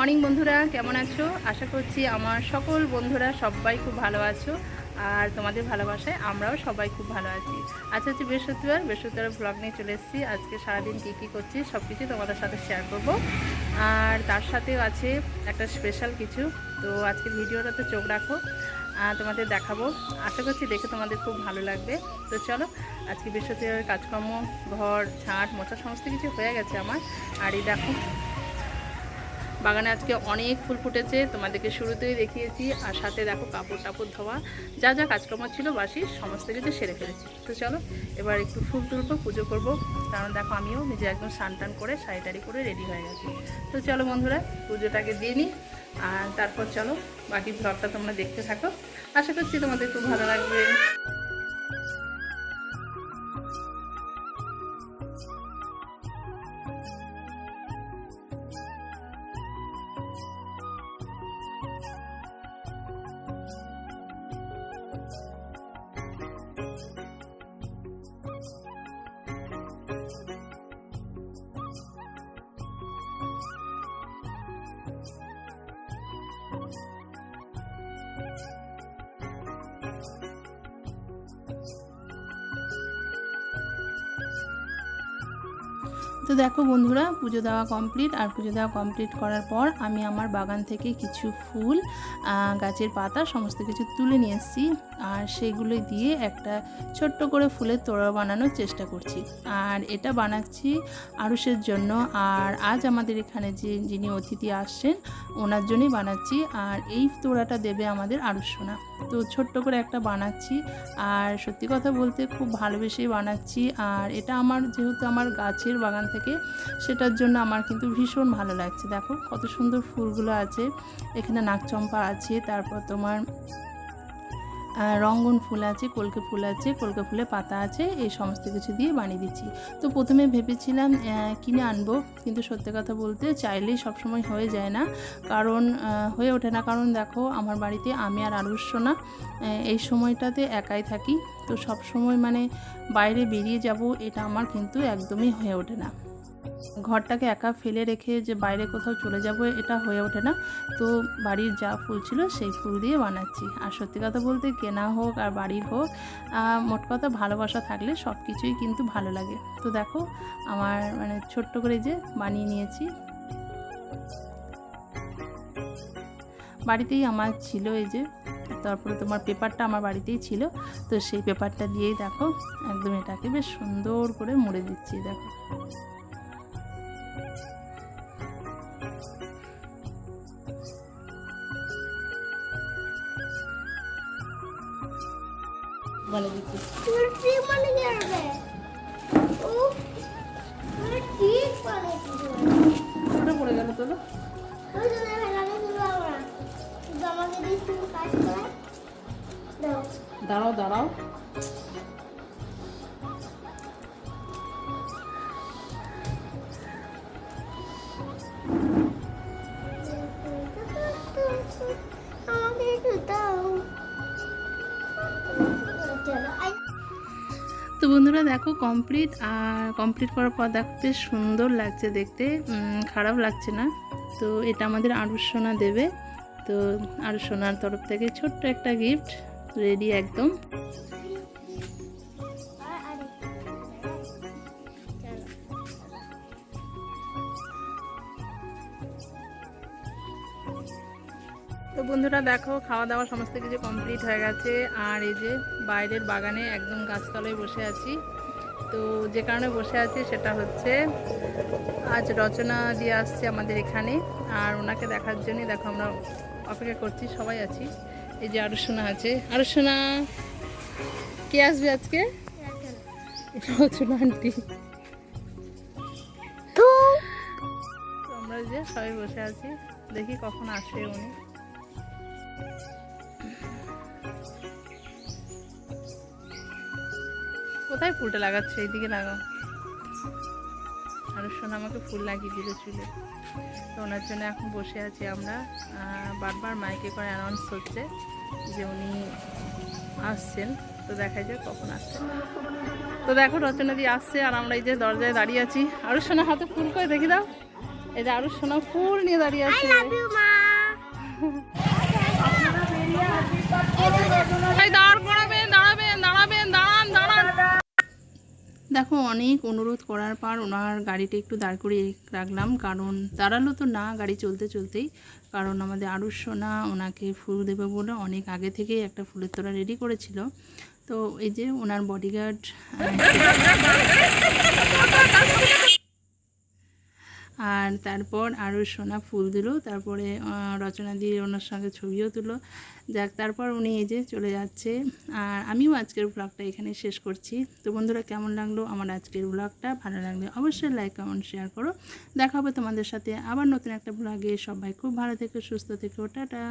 Morning বন্ধুরা, কেমন আছো? আশা করছি আমার সকল বন্ধুরা সবাই খুব ভালো আছো আর তোমাদের ভালোবাসায় আমরাও সবাই খুব ভালো আছি। আচ্ছা হচ্ছে বৃহস্পতিবার বৃহস্পতিবার ব্লগ নিয়ে চলে এসেছি। আজকে সারাদিন কী কী করছি সব কিছু তোমাদের সাথে শেয়ার করব। আর তার সাথেও আছে একটা স্পেশাল কিছু। তো আজকের ভিডিওটাতে চোখ রাখো তোমাদের দেখাবো। আশা করছি দেখে তোমাদের খুব ভালো লাগবে। তো চলো, আজকে বৃহস্পতিবার কাজকর্ম, ঘর ছাঁট মোচা সমস্ত কিছু হয়ে গেছে আমার। আর এই দেখো বাগানে আজকে অনেক ফুল ফুটেছে, তোমাদেরকে শুরুতেই দেখিয়েছি, আর সাথে দেখো কাপড় টাপড় ধোয়া, যা যা কাজকর্ম ছিল বাসি, সমস্ত কিছু সেরে ফেলেছি। তো চলো, এবার একটু ফুল তুলবো, পুজো করব, কারণ দেখো আমিও নিজে একদম স্নান টান করে, শাড়ি করে রেডি হয়ে গেছি। তো চলো বন্ধুরা, পুজোটাকে দিয়ে নিই, আর তারপর চলো বাকি ব্লগটা তোমরা দেখতে থাকো। আশা করছি তোমাদের খুব ভালো লাগবে। তো দেখো বন্ধুরা, পুজো দেওয়া কমপ্লিট আর পুজো দেওয়া কমপ্লিট করার পর আমি আমার বাগান থেকে কিছু ফুল গাছের পাতা, সমস্ত কিছু তুলে নিয়ে এসেছি। আর সেগুলো দিয়ে একটা ছোট্ট করে ফুলের তোড়া বানানোর চেষ্টা করছি। আর এটা বানাচ্ছি আরুষের জন্য। আর আজ আমাদের এখানে যে যিনি অতিথি আসছেন, ওনার জন্যই বানাচ্ছি। আর এই তোড়াটা দেবে আমাদের আরুষোনা তো ছোট্ট করে একটা বানাচ্ছি। আর সত্যি কথা বলতে খুব ভালোবেসেই বানাচ্ছি। আর এটা আমার, যেহেতু আমার গাছের বাগান থেকে, সেটার জন্য আমার কিন্তু ভীষণ ভালো লাগছে। দেখো কত সুন্দর ফুলগুলো আছে। এখানে নাকচম্পা আছে, তারপর তোমার রঙ্গন ফুল আছে, কলকে ফুল আছে, কলকে ফুলের পাতা আছে, এই সমস্ত কিছু দিয়ে বানিয়ে দিচ্ছি। তো প্রথমে ভেবেছিলাম কিনে আনব, কিন্তু সত্যি কথা বলতে চাইলেই সবসময় হয়ে যায় না। কারণ হয়ে ওঠে না। কারণ দেখো, আমার বাড়িতে আমি আর আরুষ্য না। এই সময়টাতে একাই থাকি। তো সব সময় মানে বাইরে বেরিয়ে যাব, এটা আমার কিন্তু একদমই হয়ে ওঠে না। ঘরটাকে একা ফেলে রেখে যে বাইরে কোথাও চলে যাব, এটা হয়ে ওঠে না। তো বাড়ির যা ফুল ছিল সেই ফুল দিয়ে বানাচ্ছি। আর সত্যি কথা বলতে কেনা হোক আর বাড়ির হোক মোট কথা ভালোবাসা থাকলে সব কিছুই কিন্তু ভালো লাগে। তো দেখো, আমার মানে ছোট্ট করে যে বানিয়ে নিয়েছি। বাড়িতেই আমার ছিল এই যে, তারপরে তোমার পেপারটা আমার বাড়িতেই ছিল। তো সেই পেপারটা দিয়েই দেখো, একদম এটাকে বেশ সুন্দর করে মুড়ে দিচ্ছি, দেখো। বলে দিচ্ছি। কুলফি মানে যাবে ও মানে ঠিক ওটা পড়ে গেল তোলো ওই জন্য ফেলাতে দিল আমরা শুধু আমাকে দিয়ে তুমি কাজ করে। দাও। দাঁড়াও দাঁড়াও। তো বন্ধুরা দেখো কমপ্লিট আর কমপ্লিট করার পর দেখতে সুন্দর লাগছে দেখতে। খারাপ লাগছে না। তো এটা আমাদের সোনা দেবে। তো সোনার তরফ থেকে ছোট্ট একটা গিফট রেডি একদম। তো বন্ধুরা দেখো খাওয়া দাওয়া সমস্ত কিছু কমপ্লিট হয়ে গেছে। আর এই যে বাইরের বাগানে একদম গাছতলায় বসে আছি। তো যে কারণে বসে আছি সেটা হচ্ছে, আজ রচনা দিয়ে আসছে আমাদের এখানে। আর ওনাকে দেখার জন্যই দেখো আমরা অপেক্ষা করছি, সবাই আছি। এই যে আরুষোনা আছে। আরুষোনা, কে আসবে আজকে? রচনা আন্টি। আমরা যে সবাই বসে আছি, দেখি কখন আসে উনি। কোথায় ফুলটা লাগাচ্ছে? এইদিকে লাগাও। আর শোনা আমাকে ফুল লাগিয়ে দিল চুলে। তো ওনার জন্য এখন বসে আছি আমরা। বারবার মাইকে করে অ্যানাউন্স হচ্ছে যে উনি আসছেন। তো দেখা যায় কখন আসছেন। তো দেখো রচনা দিয়ে আসছে আর আমরা এই যে দরজায় দাঁড়িয়ে আছি। আরও শোনা হাতে ফুল করে দেখি দাও। এই যে আরও সোনা ফুল নিয়ে দাঁড়িয়ে আছে। দেখো, অনেক অনুরোধ করার পর ওনার গাড়িটা একটু দাঁড় করিয়ে রাখলাম, কারণ দাঁড়াল তো না গাড়ি চলতে চলতেই, কারণ আমাদের আরও সোনা ওনাকে ফুল দেবে বলে অনেক আগে থেকেই একটা ফুলের তোড়া রেডি করেছিল। তো এই যে ওনার বডিগার্ড আর তারপর আরও সোনা ফুল দিল, তারপরে রচনা দিয়ে ওনার সঙ্গে ছবিও তুলো। যাক, তারপর উনি এই যে চলে যাচ্ছে। আর আমিও আজকের ব্লগটা এখানে শেষ করছি। তো বন্ধুরা, কেমন লাগল আমার আজকের ব্লগটা ভালো লাগলে অবশ্যই লাইক কমেন্ট শেয়ার করো। দেখা হবে তোমাদের সাথে আবার নতুন একটা ব্লগে সবাই খুব ভালো থেকো, সুস্থ থেকো। টাটা।